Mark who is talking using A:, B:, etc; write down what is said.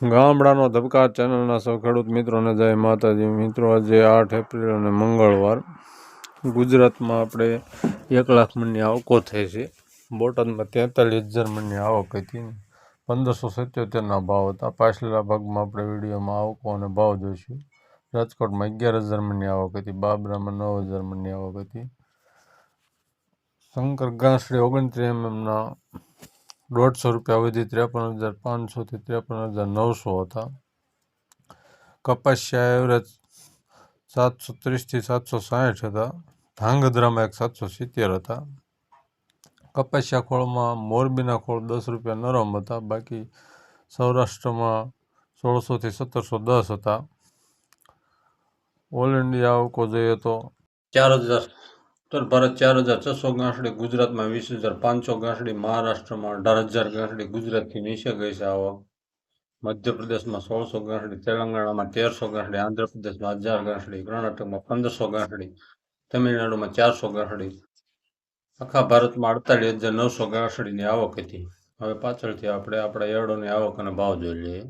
A: ગામડાનો ધબકાર ચેનલના સૌ ખેડૂત મિત્રોને જય માતાજી. મિત્રો, આજે આઠ એપ્રિલ અને મંગળવાર ગુજરાતમાં આપણે એક લાખ મણની આવકો થઈ છે. બોટાદમાં તેતાલીસ હજાર મણની આવક હતી. પંદરસો સિત્યોતેરના ભાવ હતા. પાછલા ભાગમાં આપણે વિડીયોમાં આવકો અને ભાવ જોઈશું. રાજકોટમાં અગિયાર હજાર મણની આવક હતી. બાબરામાં નવ હજાર મણની આવક હતી. શંકર ગાંસડી ઓગણત્રીસ એમએમના દોઢસો રૂપિયા સુધી ત્રેપન હજાર પાંચસોથી ત્રેપન હજાર નવસો હતા. કપાસિયા એવરેજ સાતસો ત્રીસથી સાતસો સાઠ હતા. ધાંગધ્રામાં એક સાતસો સિત્તેર હતા. કપાસિયા ખોળમાં મોરબીના ખોળ દસ રૂપિયા નરમ હતા. બાકી સૌરાષ્ટ્રમાં સોળસોથી સત્તરસો દસ હતા. ઓલ ઇન્ડિયા આવકો જોઈએ તો ચાર હજાર. ઉત્તર ભારત ચાર હજાર છસો ગાંસડી ગુજરાતમાં વીસ હજાર પાંચસો ગાંસડી મહારાષ્ટ્રમાં અઢાર હજાર ગાંસડી ગુજરાતથી નીચે ગઈ છે આવક મધ્યપ્રદેશમાં સોળસો ગાંસડી તેલંગાણામાં તેરસો ગાંસડી આંધ્રપ્રદેશમાં હજાર ગાંસડી કર્ણાટકમાં પંદરસો ગાંસડી તમિલનાડુમાં ચારસો ગાંસડી આખા ભારતમાં અડતાલીસ હજાર નવસો ગાંસડીની આવક હતી. હવે પાછળથી આપણે આપણા એરડોની આવક અને ભાવ જોઈ લઈએ